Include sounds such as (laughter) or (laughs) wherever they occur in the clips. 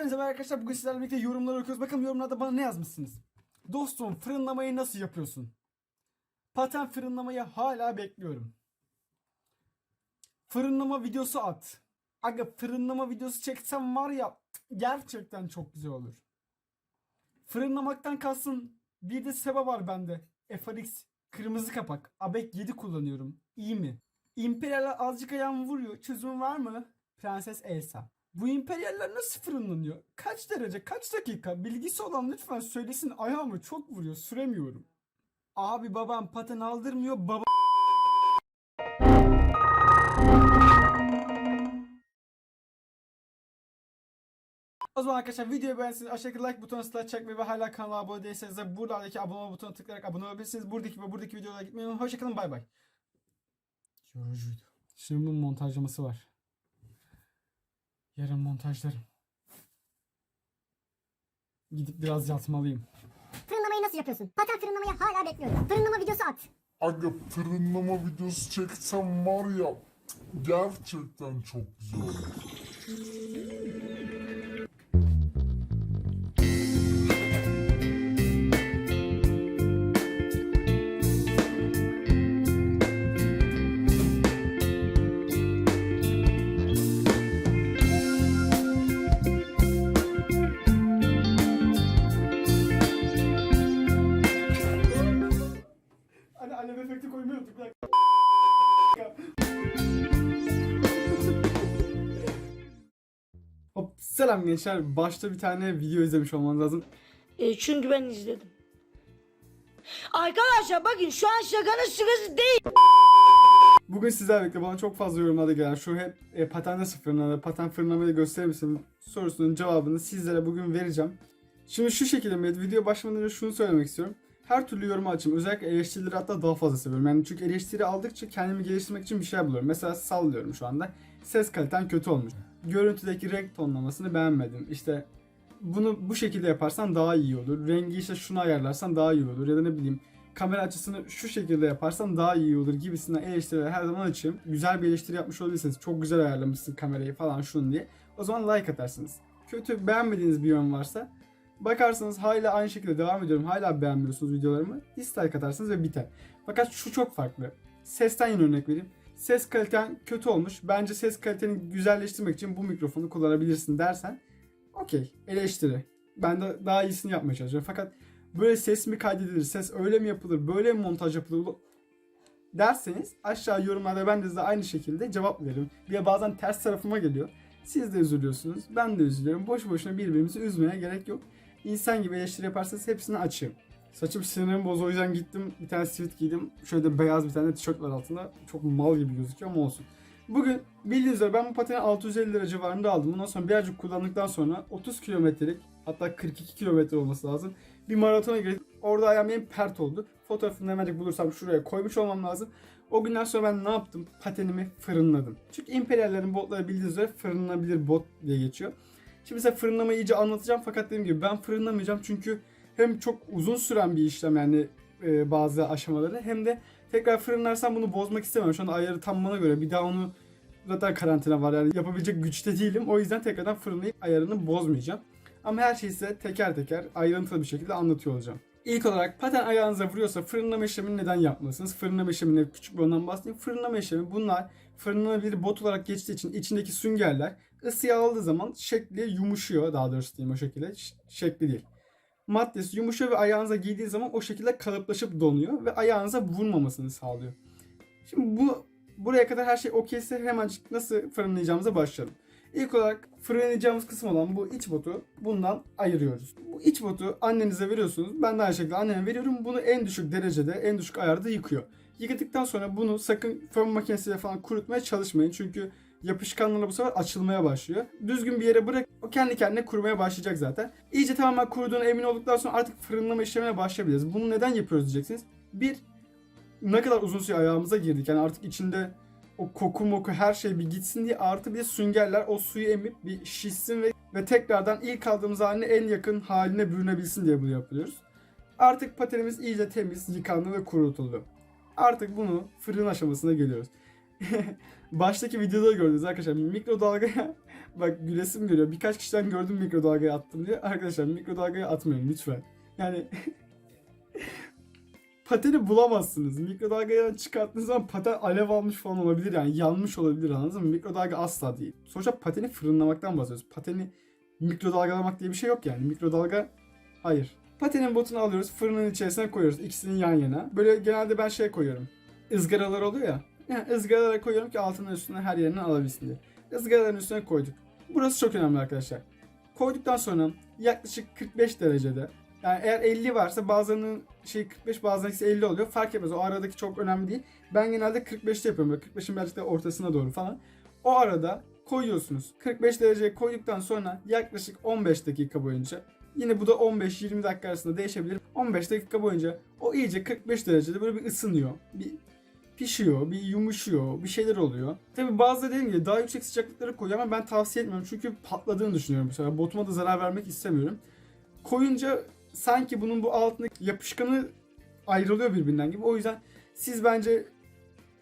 Hepinize merhaba arkadaşlar. Bugün sizlerle birlikte yorumları okuyoruz. Bakalım yorumlarda bana ne yazmışsınız? Dostum fırınlamayı nasıl yapıyorsun? Paten fırınlamayı hala bekliyorum. Fırınlama videosu at. Aga fırınlama videosu çeksem var ya gerçekten çok güzel olur. Fırınlamaktan kalsın bir de seba var bende. FRX kırmızı kapak. ABEK 7 kullanıyorum. İyi mi? İmperial azıcık ayağımı vuruyor. Çözüm var mı? Prenses Elsa. Bu imperyaller nasıl fırınlanıyor? Kaç derece? Kaç dakika? Bilgisi olan lütfen söylesin. Ayağımı çok vuruyor. Süremiyorum. Abi babam paten aldırmıyor. Baba O zaman arkadaşlar videoyu beğenseniz aşağıdaki like butonuna tıklayıp çekmeyi ve hala kanala abone değilseniz de buradaki abone butonuna tıklayarak abone olabilirsiniz. Buradaki ve buradaki videolara gitmeyi unutmayın. Hoşçakalın bay bay. Yorucuydu. Şimdi bunun montajlaması var. Yarın montajlarım. Gidip biraz yatmalıyım. Fırınlamayı nasıl yapıyorsun? Paten fırınlamayı hala bekliyorum. Fırınlama videosu at. Aga fırınlama videosu çeksem var ya gerçekten çok güzel olur. Selam gençler. Başta bir tane video izlemiş olmanız lazım. E, çünkü ben izledim. Arkadaşlar bakın şu an şakanın sırası değil. Bugün sizlerle birlikte bana çok fazla yorumlarda gelen şu hep e, paten nasıl fırınlanır, paten fırınlamayı gösterir misin sorusunun cevabını sizlere bugün vereceğim. Şimdi şu şekilde Mehmet, video başlamadan önce şunu söylemek istiyorum. Her türlü yoruma açım. Özellikle eleştirileri hatta daha fazla seviyorum. Yani çünkü eleştiri aldıkça kendimi geliştirmek için bir şey buluyorum. Mesela sallıyorum şu anda. Ses kaliten kötü olmuş. Görüntüdeki renk tonlamasını beğenmedim. İşte bunu bu şekilde yaparsan daha iyi olur. Rengi işte şunu ayarlarsan daha iyi olur. Ya da ne bileyim kamera açısını şu şekilde yaparsan daha iyi olur gibisinden eleştiriler her zaman açığım. Güzel bir eleştiri yapmış olabilirsiniz. Çok güzel ayarlamışsın kamerayı falan şunu diye. O zaman like atarsınız. Kötü beğenmediğiniz bir yorum varsa bakarsanız hala aynı şekilde devam ediyorum. Hala beğenmiyorsunuz videolarımı. Dislike atarsınız ve biter. Fakat şu çok farklı. Sesten yine örnek vereyim. Ses kaliten kötü olmuş. Bence ses kaliteni güzelleştirmek için bu mikrofonu kullanabilirsin dersen okey eleştiri. Ben de daha iyisini yapmaya çalışıyorum. Fakat böyle ses mi kaydedilir, ses öyle mi yapılır, böyle mi montaj yapılır derseniz aşağı yorumlarda ben de size aynı şekilde cevap veririm. Bir bazen ters tarafıma geliyor. Siz de üzülüyorsunuz. Ben de üzülüyorum. Boş boşuna birbirimizi üzmeye gerek yok. İnsan gibi eleştiri yaparsanız hepsini açığım. Saçım sinirim boz o yüzden gittim bir tane sivit giydim. Şöyle de beyaz bir tane tişört var altında. Çok mal gibi gözüküyor ama olsun. Bugün bildiğiniz üzere ben bu pateni 650 lira civarında aldım. Bundan sonra birazcık kullandıktan sonra 30 kilometrelik hatta 42 kilometre olması lazım. Bir maratona girip orada ayağım benim pert oldu. Fotoğrafını hemencik bulursam şuraya koymuş olmam lazım. O günden sonra ben ne yaptım? Patenimi fırınladım. Çünkü imperiallerin botları bildiğiniz üzere fırınlanabilir bot diye geçiyor. Şimdi size fırınlamayı iyice anlatacağım fakat dediğim gibi ben fırınlamayacağım çünkü hem çok uzun süren bir işlem yani e, bazı aşamaları hem de tekrar fırınlarsam bunu bozmak istemiyorum. Şu anda ayarı tam bana göre bir daha onu zaten karantina var yani yapabilecek güçte değilim. O yüzden tekrardan fırınlayıp ayarını bozmayacağım. Ama her şeyi size teker teker ayrıntılı bir şekilde anlatıyor olacağım. İlk olarak paten ayağınıza vuruyorsa fırınlama işlemini neden yapmalısınız? Fırınlama işlemine küçük bir ondan bahsedeyim. Fırınlama işlemi bunlar fırınlanabilir bot olarak geçtiği için içindeki süngerler ısıyı aldığı zaman şekli yumuşuyor. Daha doğrusu diyeyim o şekilde. Ş- şekli değil. Maddesi yumuşuyor ve ayağınıza giydiği zaman o şekilde kalıplaşıp donuyor ve ayağınıza vurmamasını sağlıyor. Şimdi bu buraya kadar her şey okeyse hemencik nasıl fırınlayacağımıza başlayalım. İlk olarak fırınlayacağımız kısım olan bu iç botu bundan ayırıyoruz. Bu iç botu annenize veriyorsunuz. Ben de aynı şekilde anneme veriyorum. Bunu en düşük derecede, en düşük ayarda yıkıyor. Yıkadıktan sonra bunu sakın fön makinesiyle falan kurutmaya çalışmayın. Çünkü yapışkanlarla bu sefer açılmaya başlıyor. Düzgün bir yere bırak o kendi kendine kurumaya başlayacak zaten. İyice tamamen kuruduğuna emin olduktan sonra artık fırınlama işlemine başlayabiliriz. Bunu neden yapıyoruz diyeceksiniz. Bir, ne kadar uzun süre ayağımıza girdik. Yani artık içinde o koku moku her şey bir gitsin diye artı bir süngerler o suyu emip bir şişsin ve, ve tekrardan ilk aldığımız haline en yakın haline bürünebilsin diye bunu yapıyoruz. Artık patenimiz iyice temiz, yıkandı ve kurutuldu. Artık bunu fırın aşamasına geliyoruz. (laughs) Baştaki videoda gördünüz arkadaşlar mikrodalgaya (laughs) Bak gülesim geliyor. Birkaç kişiden gördüm mikrodalgaya attım diye. Arkadaşlar mikrodalgaya atmayın lütfen. Yani (laughs) pateni bulamazsınız. Mikrodalgaya çıkarttığınız zaman paten alev almış falan olabilir yani yanmış olabilir anladınız mı? Mikrodalga asla değil. Sonuçta pateni fırınlamaktan bahsediyoruz. Pateni mikrodalgalamak diye bir şey yok yani. Mikrodalga hayır. Patenin botunu alıyoruz fırının içerisine koyuyoruz ikisini yan yana. Böyle genelde ben şey koyuyorum. Izgaralar oluyor ya. Yani ızgaralara koyuyorum ki altına üstüne her yerine alabilsin diye. Izgaraların üstüne koyduk. Burası çok önemli arkadaşlar. Koyduktan sonra yaklaşık 45 derecede yani eğer 50 varsa bazılarının şey 45 bazılarının 50 oluyor. Fark etmez. O aradaki çok önemli değil. Ben genelde 45'te yapıyorum. Böyle 45'in birazcık da ortasına doğru falan. O arada koyuyorsunuz. 45 dereceye koyduktan sonra yaklaşık 15 dakika boyunca yine bu da 15-20 dakika arasında değişebilir. 15 dakika boyunca o iyice 45 derecede böyle bir ısınıyor. Bir pişiyor, bir yumuşuyor, bir şeyler oluyor. Tabi bazıları dediğim gibi daha yüksek sıcaklıklara koyuyor ama ben tavsiye etmiyorum çünkü patladığını düşünüyorum bu sefer. Botuma da zarar vermek istemiyorum. Koyunca sanki bunun bu altındaki yapışkanı ayrılıyor birbirinden gibi. O yüzden siz bence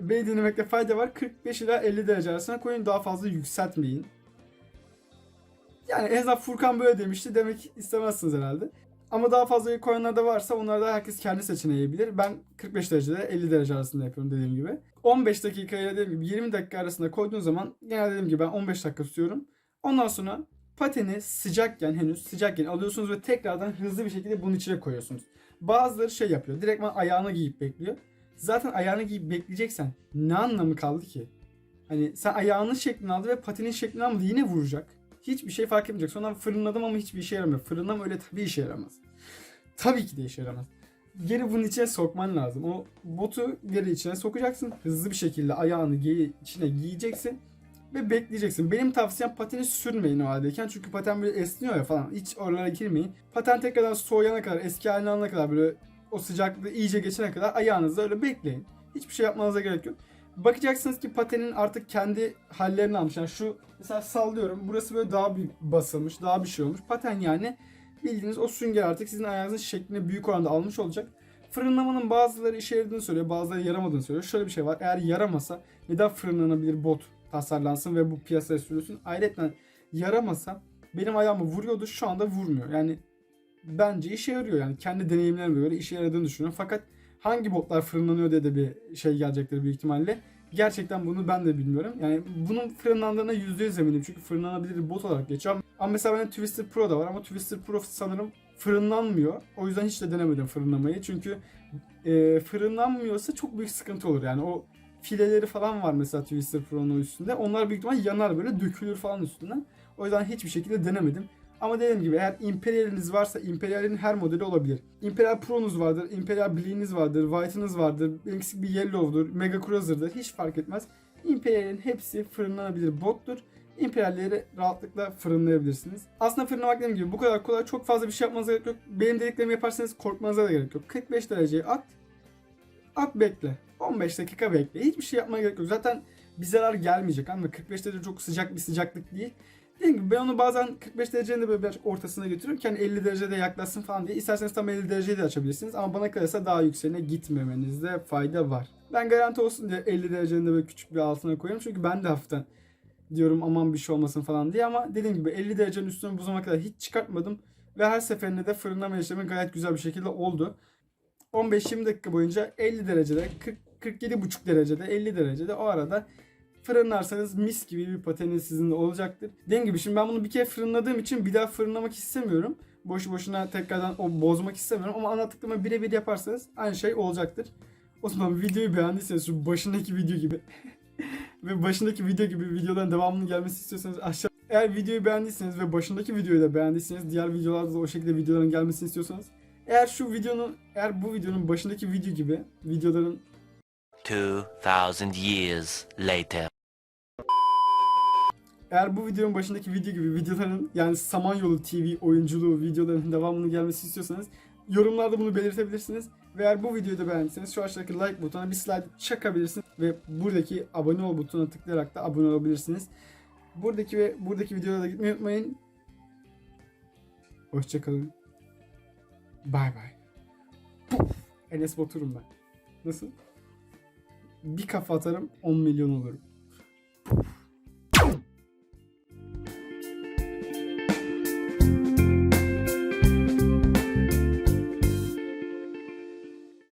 beni dinlemekte fayda var. 45 ila 50 derece arasına koyun daha fazla yükseltmeyin. Yani en azından Furkan böyle demişti demek istemezsiniz herhalde. Ama daha fazla koyanlar da varsa onlar da herkes kendi seçeneği bilir. Ben 45 derecede 50 derece arasında yapıyorum dediğim gibi. 15 dakika ile dediğim gibi 20 dakika arasında koyduğun zaman genelde dediğim gibi ben 15 dakika tutuyorum. Ondan sonra pateni sıcakken henüz sıcakken alıyorsunuz ve tekrardan hızlı bir şekilde bunun içine koyuyorsunuz. Bazıları şey yapıyor. Direktman ayağını giyip bekliyor. Zaten ayağını giyip bekleyeceksen ne anlamı kaldı ki? Hani sen ayağının şeklini aldı ve patinin şeklini almadı yine vuracak. Hiçbir şey fark etmeyecek. Sonra fırınladım ama hiçbir işe yaramıyor. Fırınlama öyle tabii işe yaramaz. Tabii ki de işe yaramaz. Geri bunun içine sokman lazım. O botu geri içine sokacaksın. Hızlı bir şekilde ayağını giy- içine giyeceksin. Ve bekleyeceksin. Benim tavsiyem pateni sürmeyin o haldeyken. Çünkü paten böyle esniyor ya falan. Hiç oralara girmeyin. Paten tekrardan soğuyana kadar, eski haline alana kadar böyle o sıcaklığı iyice geçene kadar ayağınızda öyle bekleyin. Hiçbir şey yapmanıza gerek yok. Bakacaksınız ki patenin artık kendi hallerini almış. Yani şu mesela sallıyorum. Burası böyle daha bir basılmış, daha bir şey olmuş. Paten yani bildiğiniz o sünger artık sizin ayağınızın şeklini büyük oranda almış olacak. Fırınlamanın bazıları işe yaradığını söylüyor, bazıları yaramadığını söylüyor. Şöyle bir şey var. Eğer yaramasa neden fırınlanabilir bot tasarlansın ve bu piyasaya sürülsün? Ayrıca yaramasa benim ayağımı vuruyordu şu anda vurmuyor. Yani bence işe yarıyor yani kendi deneyimlerime göre işe yaradığını düşünüyorum. Fakat hangi botlar fırınlanıyor diye de bir şey gelecektir büyük ihtimalle. Gerçekten bunu ben de bilmiyorum. Yani bunun fırınlandığına %100 eminim. Çünkü fırınlanabilir bot olarak geçiyor. Ama mesela benim Twister Pro da var ama Twister Pro sanırım fırınlanmıyor. O yüzden hiç de denemedim fırınlamayı. Çünkü e, fırınlanmıyorsa çok büyük sıkıntı olur. Yani o fileleri falan var mesela Twister Pro'nun üstünde. Onlar büyük ihtimal yanar böyle dökülür falan üstünden. O yüzden hiçbir şekilde denemedim. Ama dediğim gibi eğer Imperial'iniz varsa Imperial'in her modeli olabilir. Imperial Pro'nuz vardır, Imperial Blue'niz vardır, White'ınız vardır, eksik bir Yellow'dur, Mega Cruiser'dır hiç fark etmez. Imperial'in hepsi fırınlanabilir bottur. Imperial'leri rahatlıkla fırınlayabilirsiniz. Aslında fırınlamak dediğim gibi bu kadar kolay. Çok fazla bir şey yapmanıza gerek yok. Benim dediklerimi yaparsanız korkmanıza da gerek yok. 45 dereceye at. At bekle. 15 dakika bekle. Hiçbir şey yapmaya gerek yok. Zaten bir zarar gelmeyecek ama 45 derece çok sıcak bir sıcaklık değil. Dediğim gibi ben onu bazen 45 derecenin de böyle birazcık ortasına götürüyorum ki hani 50 derecede yaklaşsın falan diye. İsterseniz tam 50 dereceyi de açabilirsiniz ama bana kalırsa daha yükseğine gitmemenizde fayda var. Ben garanti olsun diye 50 derecenin de böyle küçük bir altına koyuyorum çünkü ben de hafiften diyorum aman bir şey olmasın falan diye ama dediğim gibi 50 derecenin üstüne bu zamana kadar hiç çıkartmadım ve her seferinde de fırınlama işlemi gayet güzel bir şekilde oldu. 15-20 dakika boyunca 50 derecede 40 47,5 derecede 50 derecede o arada fırınlarsanız mis gibi bir pateniniz sizin de olacaktır. Dediğim gibi şimdi ben bunu bir kere fırınladığım için bir daha fırınlamak istemiyorum. Boşu boşuna tekrardan o bozmak istemiyorum ama anlattıklarımı birebir yaparsanız aynı şey olacaktır. O zaman (laughs) videoyu beğendiyseniz şu başındaki video gibi (laughs) ve başındaki video gibi videoların devamının gelmesi istiyorsanız aşağı eğer videoyu beğendiyseniz ve başındaki videoyu da beğendiyseniz diğer videolarda da o şekilde videoların gelmesini istiyorsanız eğer şu videonun eğer bu videonun başındaki video gibi videoların 2,000 years later. Eğer bu videonun başındaki video gibi videoların yani Samanyolu TV oyunculuğu videolarının devamının gelmesi istiyorsanız yorumlarda bunu belirtebilirsiniz. Ve eğer bu videoyu da beğendiyseniz şu aşağıdaki like butonuna bir slide çakabilirsiniz ve buradaki abone ol butonuna tıklayarak da abone olabilirsiniz. Buradaki ve buradaki videolara da gitmeyi unutmayın. Hoşçakalın. Bay bay. Enes Batur'um ben. Nasıl? Bir kafa atarım 10 milyon olurum.